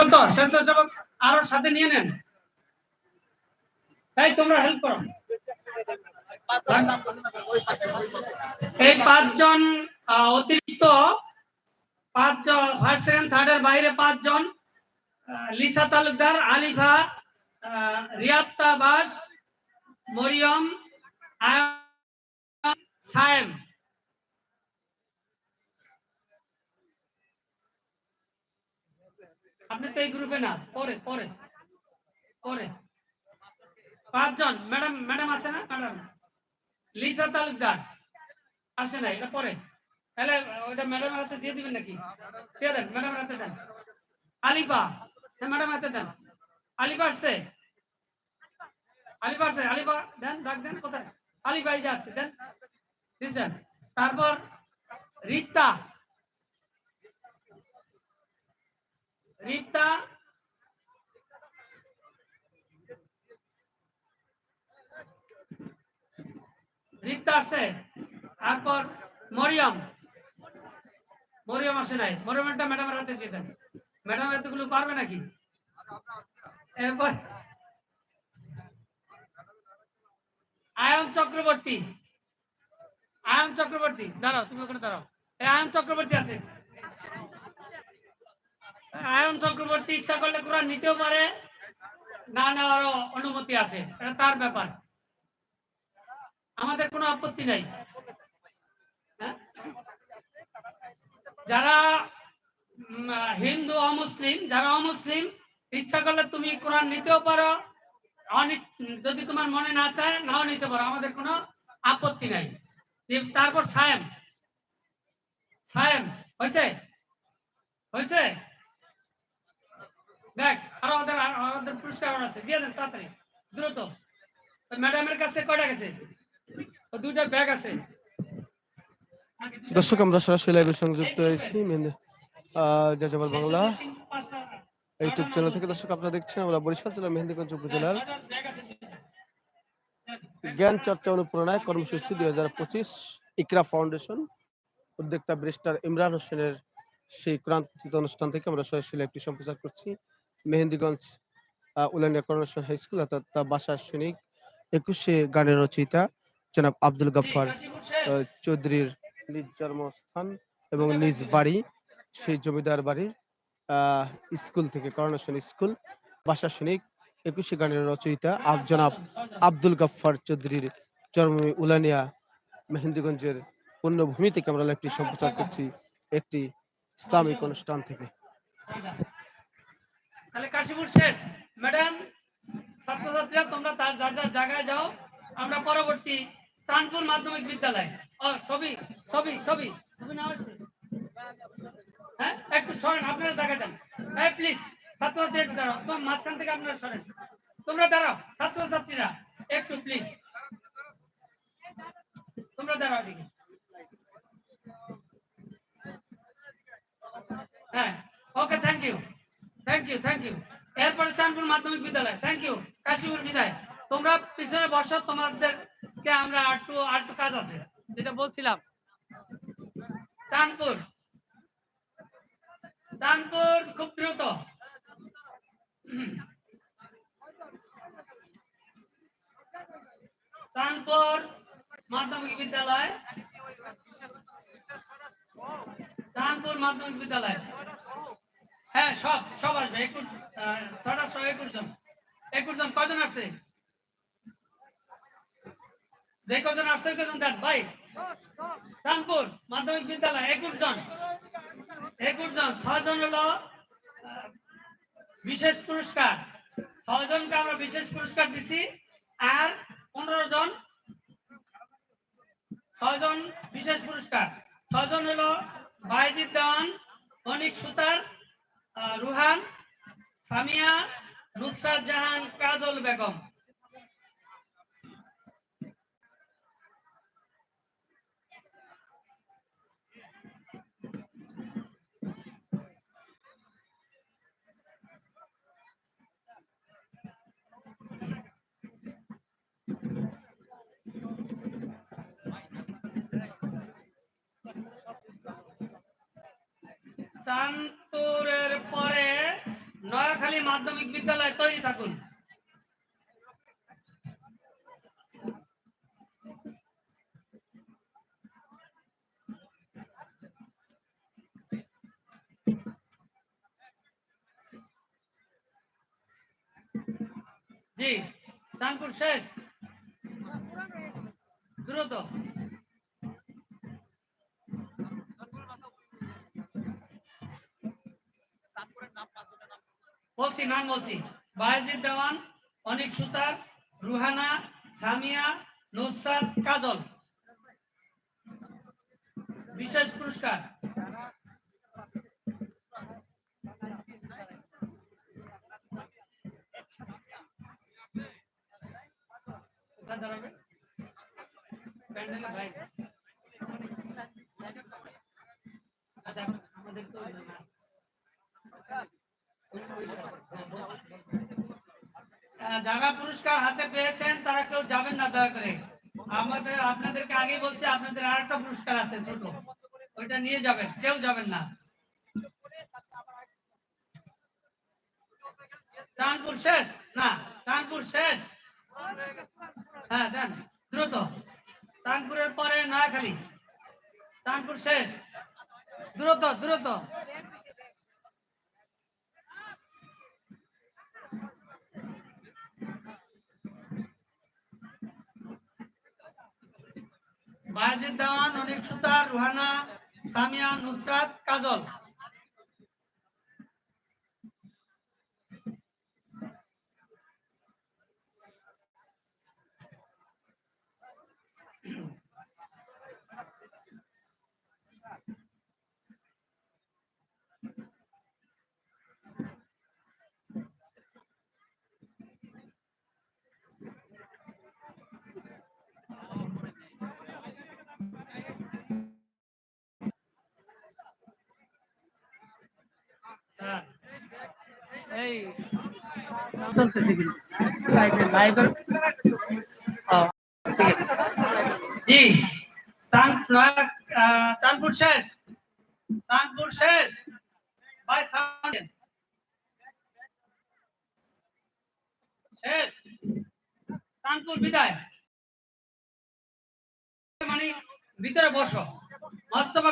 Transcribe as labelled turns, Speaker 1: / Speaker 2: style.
Speaker 1: দ্রুত স্বেচ্ছাসেবক আরও সাথে নিয়ে নেন। তাই তোমরা হেল্প করো। এই পাঁচজন অতিরিক্ত পাঁচজন ফার্স্ট সেকেন্ড থার্ড এর বাইরে পাঁচজন লিসা তালুকদার আলিফা রিয়াপ্তা বাস মরিয়ম আয়াম, আপনি তো এই গ্রুপে না। পরে পরে পরে। পাঁচজন ম্যাডাম ম্যাডাম আছে না? ম্যাডাম লিসা তালুকদার। আসে না এটা পরে। তাহলে, ওইটা ম্যাডাম হাতে দিয়ে দিবেন নাকি? দিয়ে দেন ম্যাডাম হাতে দেন। আলিফা হ্যাঁ ম্যাডাম হাতে দেন। আলিফা আসছে? আলিফা আসছে, আলিফা, দেন, ডাক দেন, কোথায়? আলিফা এই যে আসছে, দেন। দিছেন। তারপর রিপ্তা রিপ্তা রিপ্তা আসছে তারপর মরিয়ম? মরিয়ম আসে নাই। মরিয়মটা ম্যাডামের হাতে দিয়ে দেন। ম্যাডাম এতগুলো পারবে নাকি? এরপর আয়ন চক্রবর্তী। আয়ন চক্রবর্তী, দাঁড়াও, তুমি ওখানে দাঁড়াও। আয়ন চক্রবর্তী আছে। আয়ন চক্রবর্তী ইচ্ছা করলে কোরআন নিতেও পারে, না নেওয়ারও অনুমতি আছে। এটা তার ব্যাপার। আমাদের কোনো আপত্তি নাই। হ্যাঁ? যারা হিন্দু অমুসলিম যারা অমুসলিম, ইচ্ছা করলে তুমি কোরআন নিতেও পারো। যদি তোমার মনে না চায়, নাও নিতে পারো। আমাদের কোনো আপত্তি নাই। তারপর সায়েম। সায়েম, হয়েছে? হয়েছে? দেখ, আরও আমাদের আমাদের পুরস্কার আছে, দিয়ে দেন তাড়াতাড়ি, দ্রুত। ম্যাডামের কাছে কয়টা গেছে? দুইটা ব্যাগ আছে।
Speaker 2: দর্শক, আমরা সরাসরি লাইভে সংযুক্ত হয়েছি যাযাবর বাংলা ইউটিউব চ্যানেল থেকে। দর্শক, আপনারা দেখছেন আমরা বরিশাল জেলার মেহেন্দিগঞ্জ উপজেলার জ্ঞান চর্চা অনুপ্রেরণায় কর্মসূচি দুই হাজার পঁচিশ ইকরা ফাউন্ডেশন। উদ্যোক্তা ব্রিস্টার ইমরান হোসেনের সেই ক্রান্তিত অনুষ্ঠান থেকে আমরা সরাসরি একটি সম্প্রচার করছি। Mehendiganj Ulania coronation high school অর্থাৎ তার বাসা সৈনিক একুশে গানের রচয়িতা জনাব আব্দুল গাফফার আহ, চৌধুরীর নিজ জন্মস্থান এবং নিজ বাড়ি সেই জমিদার বাড়ির স্কুল থেকে করোনেশন স্কুল। বাসা সৈনিক একুশে গানের রচয়িতা আব জনাব আব্দুল গাফফার চৌধুরীর জন্মভূমি উলানিয়া মেহেন্দিগঞ্জের পুণ্যভূমি থেকে আমরা একটি সম্প্রচার করছি একটি ইসলামিক অনুষ্ঠান থেকে।
Speaker 1: তাহলে কাশীপুর শেষ। ম্যাডাম, ছাত্রছাত্রীরা, তোমরা তার যার যার জায়গায় যাও। আমরা পরবর্তী চাঁদপুর মাধ্যমিক বিদ্যালয়। ও, ছবি ছবি ছবি। ছবি না হ্যাঁ? একটু সরেন, আপনারা জায়গা দেন হ্যাঁ প্লিজ ছাত্রছাত্রী একটু দাঁড়াও। তোমার মাঝখান থেকে আপনারা সরেন। তোমরা দাঁড়াও, ছাত্রছাত্রীরা, একটু প্লিজ তোমরা দাঁড়াও দিকে হ্যাঁ okay thank you you thank খুব দ্রুত চাঁদপুর মাধ্যমিক বিদ্যালয় চাঁদপুর মাধ্যমিক বিদ্যালয় হ্যাঁ সব সব আসবে। একুশ ছটা ছয়, একুশ জন। একুশ জন কজন আসছে? যে কজন আসছে কজন দেন। ভাই চাঁদপুর মাধ্যমিক বিদ্যালয়, একুশ জন। একুশ জন, ছয় জন হলো বিশেষ পুরস্কার। ছয় জনকে আমরা বিশেষ পুরস্কার দিছি, আর পনেরো জন ছয়জন বিশেষ পুরস্কার। ছয়জন হলো বাইজিদ দেওয়ান অনিক সুতার রুহান সামিয়া নুসরাত জাহান কাজল বেগম। চাঁদপুরের পরে নয়াখালী মাধ্যমিক বিদ্যালয় তৈরি থাকুন। জি চাঁদপুর শেষ। দ্রুত। বলছি নাম বলছি, বায়েজিদ দেওয়ান, অনিক সুতার রুহানা, সামিয়া, নুসরাত কাজল। বিশেষ পুরস্কার। আচ্ছা আমাদের তো যারা পুরস্কার হাতে পেয়েছেন, তারা কেউ যাবেন না, দয়া করে। আমাদের, আপনাদেরকে আগেই বলছি, আপনাদের আর একটা পুরস্কার আছে ছোট। ওইটা নিয়ে যাবেন, কেউ যাবেন না। চাঁদপুর শেষ? না চাঁদপুর শেষ? হ্যাঁ দেন, দ্রুত। চাঁদপুরের পরে না খালি চাঁদপুর শেষ। দ্রুত দ্রুত। বায়াজিদ দেওয়ান অনিক সুতার রুহানা সামিয়া নুসরাত কাজল। চলতেছে কিন্তু। চাঁদপুর শেষ। চাঁদপুর শেষ। ভাই। শেষ। চাঁদপুর বিদায়। মানে ভিতরে বসো। মোস্তফা